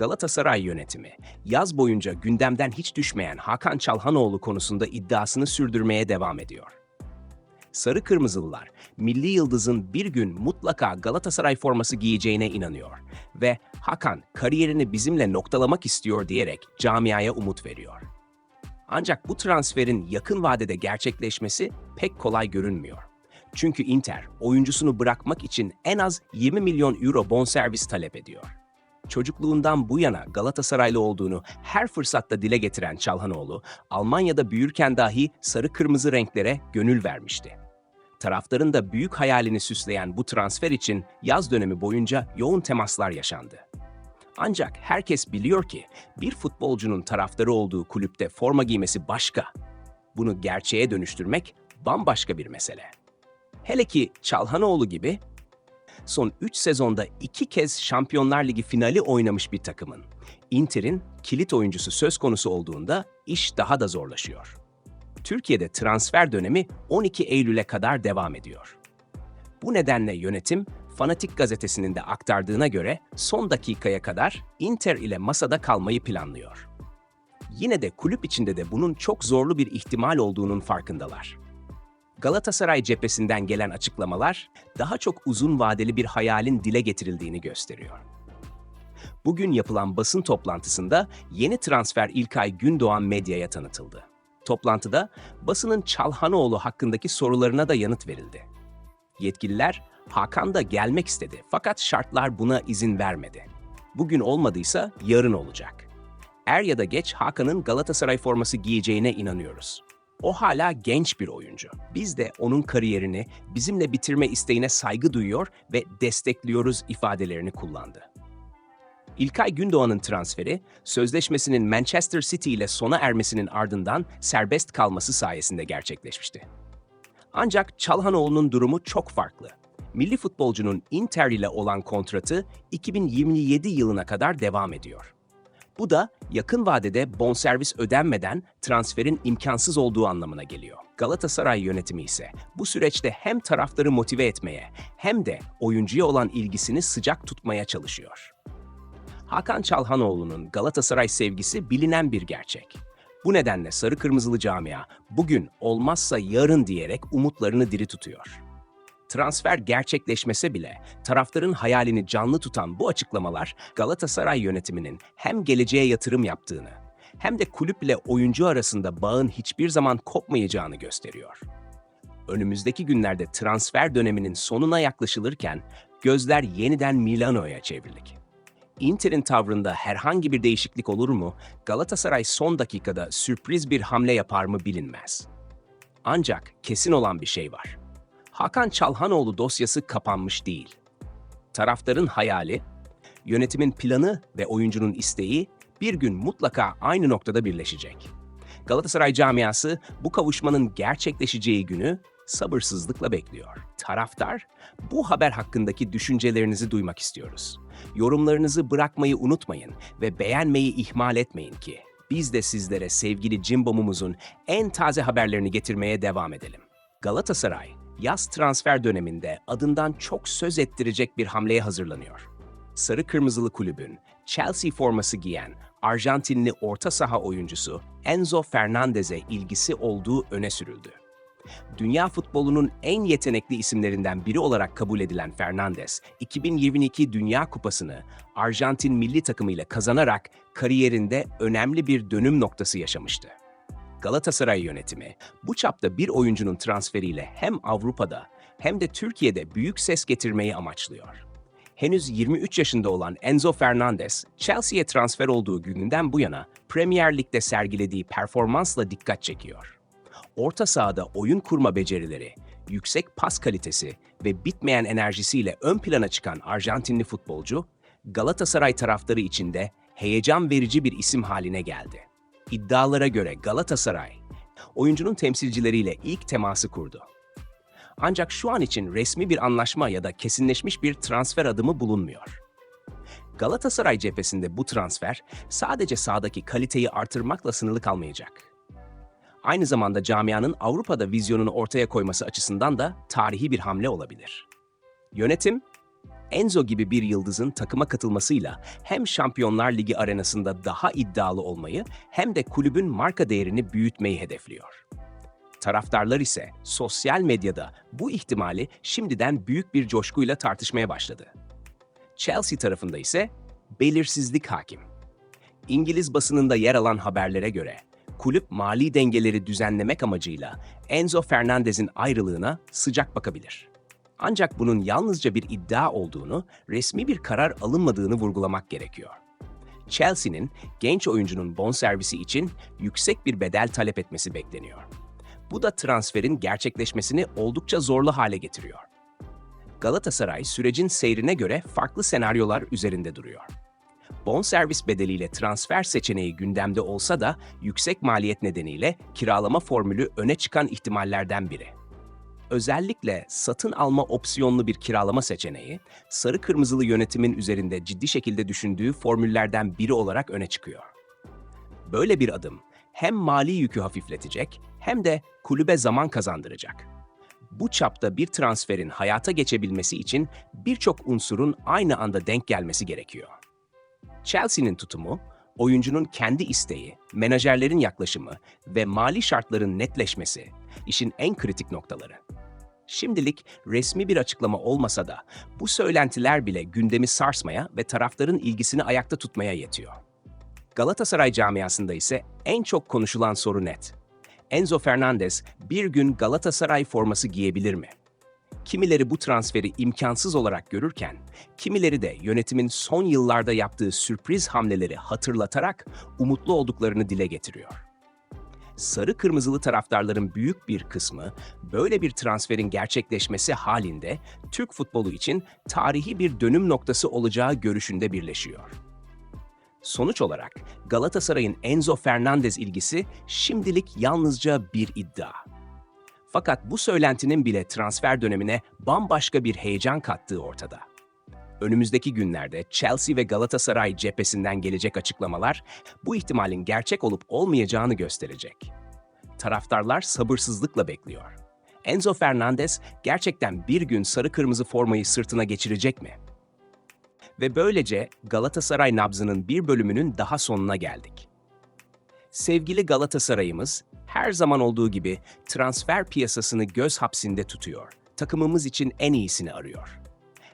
Galatasaray yönetimi yaz boyunca gündemden hiç düşmeyen Hakan Çalhanoğlu konusunda iddiasını sürdürmeye devam ediyor. Sarı Kırmızılılar, Milli Yıldız'ın bir gün mutlaka Galatasaray forması giyeceğine inanıyor ve Hakan kariyerini bizimle noktalamak istiyor diyerek camiaya umut veriyor. Ancak bu transferin yakın vadede gerçekleşmesi pek kolay görünmüyor. Çünkü Inter oyuncusunu bırakmak için en az 20 milyon euro bonservis talep ediyor. Çocukluğundan bu yana Galatasaraylı olduğunu her fırsatta dile getiren Çalhanoğlu, Almanya'da büyürken dahi sarı kırmızı renklere gönül vermişti. Taraftarın da büyük hayalini süsleyen bu transfer için yaz dönemi boyunca yoğun temaslar yaşandı. Ancak herkes biliyor ki bir futbolcunun taraftarı olduğu kulüpte forma giymesi başka. Bunu gerçeğe dönüştürmek bambaşka bir mesele. Hele ki Çalhanoğlu gibi son 3 sezonda 2 kez Şampiyonlar Ligi finali oynamış bir takımın Inter'in kilit oyuncusu söz konusu olduğunda iş daha da zorlaşıyor. Türkiye'de transfer dönemi 12 Eylül'e kadar devam ediyor. Bu nedenle yönetim Fanatik gazetesinin de aktardığına göre son dakikaya kadar Inter ile masada kalmayı planlıyor. Yine de kulüp içinde de bunun çok zorlu bir ihtimal olduğunun farkındalar. Galatasaray cephesinden gelen açıklamalar daha çok uzun vadeli bir hayalin dile getirildiğini gösteriyor. Bugün yapılan basın toplantısında yeni transfer İlkay Gündoğan medyaya tanıtıldı. Toplantıda basının Çalhanoğlu hakkındaki sorularına da yanıt verildi. Yetkililer Hakan da gelmek istedi fakat şartlar buna izin vermedi. Bugün olmadıysa yarın olacak. Er ya da geç Hakan'ın Galatasaray forması giyeceğine inanıyoruz. O hala genç bir oyuncu. Biz de onun kariyerini bizimle bitirme isteğine saygı duyuyor ve destekliyoruz ifadelerini kullandı. İlkay Gündoğan'ın transferi, sözleşmesinin Manchester City ile sona ermesinin ardından serbest kalması sayesinde gerçekleşmişti. Ancak Çalhanoğlu'nun durumu çok farklı. Milli futbolcunun Inter ile olan kontratı 2027 yılına kadar devam ediyor. Bu da yakın vadede bonservis ödenmeden transferin imkansız olduğu anlamına geliyor. Galatasaray yönetimi ise bu süreçte hem taraftarı motive etmeye hem de oyuncuya olan ilgisini sıcak tutmaya çalışıyor. Hakan Çalhanoğlu'nun Galatasaray sevgisi bilinen bir gerçek. Bu nedenle sarı kırmızılı camia bugün olmazsa yarın diyerek umutlarını diri tutuyor. Transfer gerçekleşmese bile taraftarın hayalini canlı tutan bu açıklamalar Galatasaray yönetiminin hem geleceğe yatırım yaptığını hem de kulüple oyuncu arasında bağın hiçbir zaman kopmayacağını gösteriyor. Önümüzdeki günlerde transfer döneminin sonuna yaklaşılırken gözler yeniden Milano'ya çevrilik. Inter'in tavrında herhangi bir değişiklik olur mu? Galatasaray son dakikada sürpriz bir hamle yapar mı bilinmez. Ancak kesin olan bir şey var. Hakan Çalhanoğlu dosyası kapanmış değil. Taraftarın hayali, yönetimin planı ve oyuncunun isteği bir gün mutlaka aynı noktada birleşecek. Galatasaray camiası bu kavuşmanın gerçekleşeceği günü sabırsızlıkla bekliyor. Taraftar, bu haber hakkındaki düşüncelerinizi duymak istiyoruz. Yorumlarınızı bırakmayı unutmayın ve beğenmeyi ihmal etmeyin ki biz de sizlere sevgili Cimbom'umuzun en taze haberlerini getirmeye devam edelim. Galatasaray, yaz transfer döneminde adından çok söz ettirecek bir hamleye hazırlanıyor. Sarı Kırmızılı kulübün Chelsea forması giyen Arjantinli orta saha oyuncusu Enzo Fernandez'e ilgisi olduğu öne sürüldü. Dünya futbolunun en yetenekli isimlerinden biri olarak kabul edilen Fernandez, 2022 Dünya Kupası'nı Arjantin milli takımıyla kazanarak kariyerinde önemli bir dönüm noktası yaşamıştı. Galatasaray yönetimi bu çapta bir oyuncunun transferiyle hem Avrupa'da hem de Türkiye'de büyük ses getirmeyi amaçlıyor. Henüz 23 yaşında olan Enzo Fernandez, Chelsea'ye transfer olduğu gününden bu yana Premier Lig'de sergilediği performansla dikkat çekiyor. Orta sahada oyun kurma becerileri, yüksek pas kalitesi ve bitmeyen enerjisiyle ön plana çıkan Arjantinli futbolcu, Galatasaray taraftarı içinde heyecan verici bir isim haline geldi. İddialara göre Galatasaray, oyuncunun temsilcileriyle ilk teması kurdu. Ancak şu an için resmi bir anlaşma ya da kesinleşmiş bir transfer adımı bulunmuyor. Galatasaray cephesinde bu transfer sadece sahadaki kaliteyi artırmakla sınırlı kalmayacak. Aynı zamanda camianın Avrupa'da vizyonunu ortaya koyması açısından da tarihi bir hamle olabilir. Yönetim, Enzo gibi bir yıldızın takıma katılmasıyla hem Şampiyonlar Ligi arenasında daha iddialı olmayı hem de kulübün marka değerini büyütmeyi hedefliyor. Taraftarlar ise sosyal medyada bu ihtimali şimdiden büyük bir coşkuyla tartışmaya başladı. Chelsea tarafında ise belirsizlik hakim. İngiliz basınında yer alan haberlere göre kulüp mali dengeleri düzenlemek amacıyla Enzo Fernandez'in ayrılığına sıcak bakabilir. Ancak bunun yalnızca bir iddia olduğunu, resmi bir karar alınmadığını vurgulamak gerekiyor. Chelsea'nin genç oyuncunun bonservisi için yüksek bir bedel talep etmesi bekleniyor. Bu da transferin gerçekleşmesini oldukça zorlu hale getiriyor. Galatasaray sürecin seyrine göre farklı senaryolar üzerinde duruyor. Bonservis bedeliyle transfer seçeneği gündemde olsa da yüksek maliyet nedeniyle kiralama formülü öne çıkan ihtimallerden biri. Özellikle satın alma opsiyonlu bir kiralama seçeneği, sarı kırmızılı yönetimin üzerinde ciddi şekilde düşündüğü formüllerden biri olarak öne çıkıyor. Böyle bir adım hem mali yükü hafifletecek hem de kulübe zaman kazandıracak. Bu çapta bir transferin hayata geçebilmesi için birçok unsurun aynı anda denk gelmesi gerekiyor. Chelsea'nin tutumu, oyuncunun kendi isteği, menajerlerin yaklaşımı ve mali şartların netleşmesi işin en kritik noktaları. Şimdilik resmi bir açıklama olmasa da bu söylentiler bile gündemi sarsmaya ve taraftarın ilgisini ayakta tutmaya yetiyor. Galatasaray camiasında ise en çok konuşulan soru net. Enzo Fernandez bir gün Galatasaray forması giyebilir mi? Kimileri bu transferi imkansız olarak görürken, kimileri de yönetimin son yıllarda yaptığı sürpriz hamleleri hatırlatarak umutlu olduklarını dile getiriyor. Sarı kırmızılı taraftarların büyük bir kısmı böyle bir transferin gerçekleşmesi halinde Türk futbolu için tarihi bir dönüm noktası olacağı görüşünde birleşiyor. Sonuç olarak Galatasaray'ın Enzo Fernandez ilgisi şimdilik yalnızca bir iddia. Fakat bu söylentinin bile transfer dönemine bambaşka bir heyecan kattığı ortada. Önümüzdeki günlerde Chelsea ve Galatasaray cephesinden gelecek açıklamalar bu ihtimalin gerçek olup olmayacağını gösterecek. Taraftarlar sabırsızlıkla bekliyor. Enzo Fernandez gerçekten bir gün sarı kırmızı formayı sırtına geçirecek mi? Ve böylece Galatasaray nabzının bir bölümünün daha sonuna geldik. Sevgili Galatasaray'ımız her zaman olduğu gibi transfer piyasasını göz hapsinde tutuyor. Takımımız için en iyisini arıyor.